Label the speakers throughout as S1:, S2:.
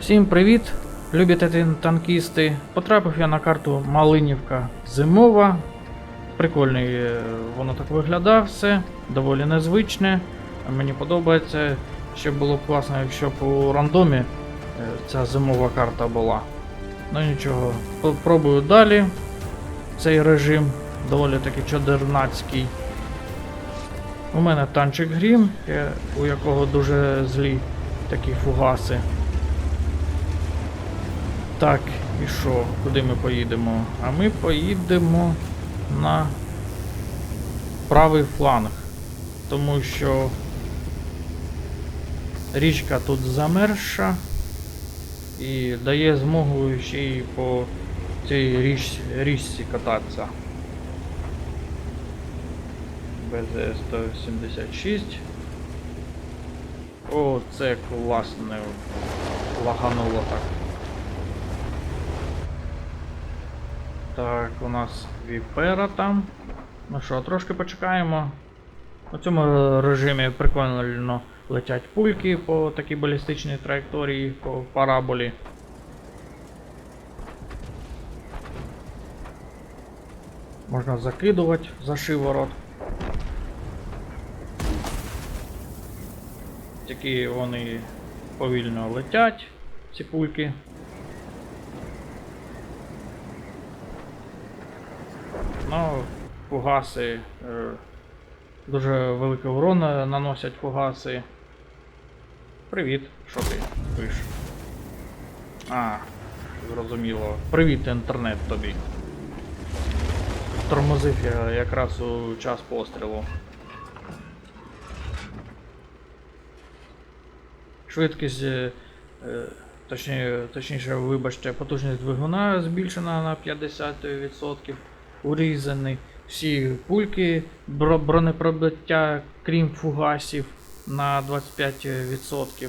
S1: Всім привіт, любі танкісти. Потрапив я на карту Малинівка Зимова. Прикольний е, воно так виглядає все, доволі незвичне. Мені подобається. Ще було б класно, якщо б у рандомі е, ця зимова карта була. Ну нічого, попробую далі. Цей режим доволі таки чодернацький. У мене танчик Грім, е, у якого дуже злі такі фугаси. Так, і що? Куди ми поїдемо? А ми поїдемо на правий фланг. Тому що річка тут замерша і дає змогу ще й по цій річ, річці кататися. БЗ-176. О, це класне лагануло так. Так, у нас віпера там. Ну що, трошки почекаємо. У цьому режимі прикольно летять пульки по такій балістичній траєкторії, по параболі. Можна закидувати за шиворот. Такі вони повільно летять, ці пульки. Ну, фугаси. Е, дуже великий урон е, наносять фугаси. Привіт, що ти пиш? А, зрозуміло. Привіт, інтернет тобі. Тормозив я якраз у час пострілу. Швидкість, е, е, точніше, точніше, вибачте, потужність двигуна збільшена на 50%. Урізані всі пульки бронепробиття, крім фугасів, на 25%.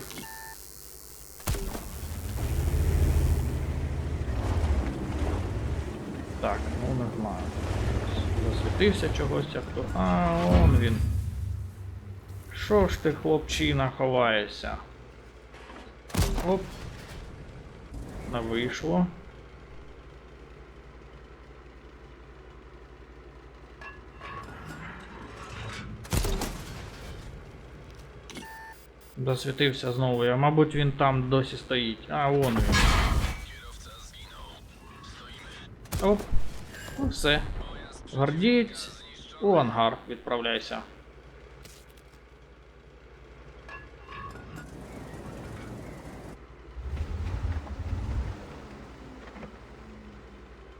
S1: Так, ну не знаю. Засвітився чогось, а хто. А, он він. Що ж ти, хлопчина, ховаєшся? Оп. Не вийшло. Засвітився знову. Я, мабуть, він там досі стоїть. А, вон він. Оп. Все. Гвардієць. У ангар відправляйся.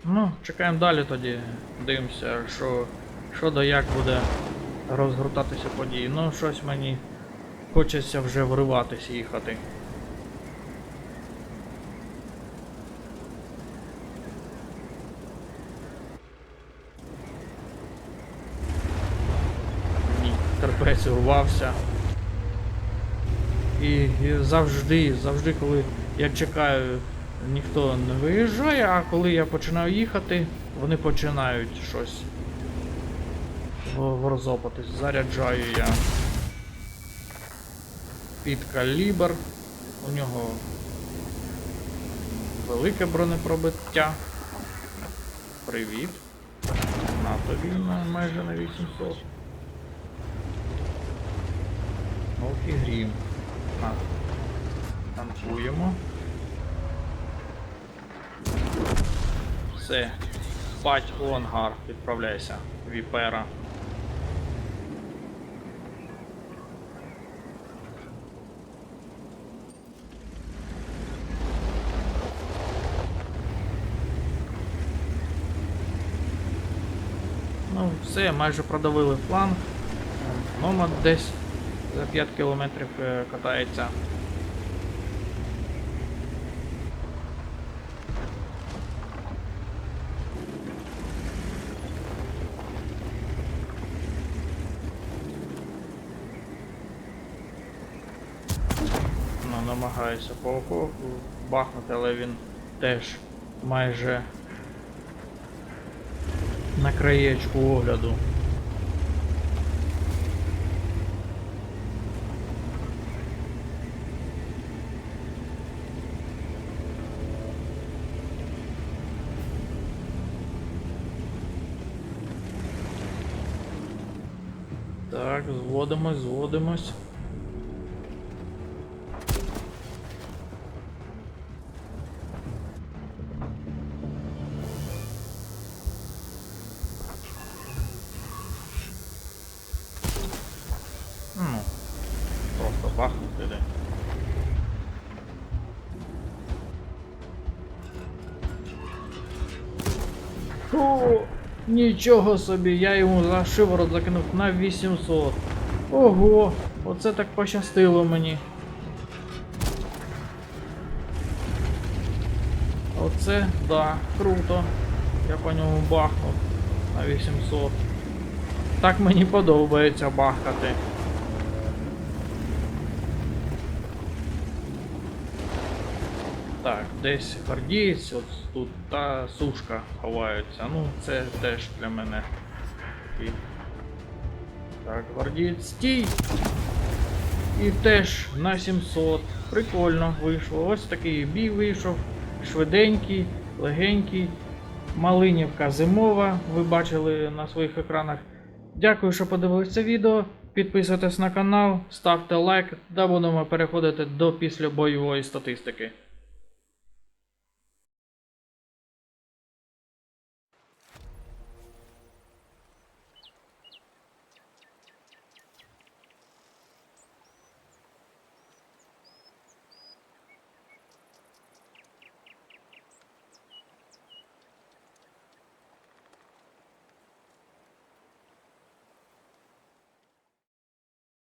S1: Ну, чекаємо далі тоді. Дивимося, що, що да як буде розгортатися події. Ну, щось мені хочеться вже вриватись їхати. Ні, терпець урвався. І, і завжди, завжди, коли я чекаю, ніхто не виїжджає, а коли я починаю їхати, вони починають щось розопатись. Заряджаю я під калібр. У нього велике бронепробиття. Привіт. На тобі майже на 800. Ох і грім. На. Танкуємо. Все. Спать у ангар. Відправляйся. Віпера. Ну, все, майже продавили фланг. Номад десь за 5 кілометрів е, катається. Ну, намагаюся по бахнути, але він теж майже на краєчку огляду. Так, зводимось, зводимось. Бахнути, да. О, нічого собі, я йому за шиворот закинув на 800. Ого, оце так пощастило мені. Оце, да, круто. Я по ньому бахнув на 800. Так мені подобається бахати. Так, десь гвардієць, от тут та сушка ховаються. Ну, це теж для мене. такий. Так, гвардієць стій! І теж на 700. Прикольно вийшло. Ось такий бій вийшов. Швиденький, легенький. Малинівка зимова. Ви бачили на своїх екранах. Дякую, що подивилися відео. Підписуйтесь на канал, ставте лайк та будемо переходити до післябойової статистики.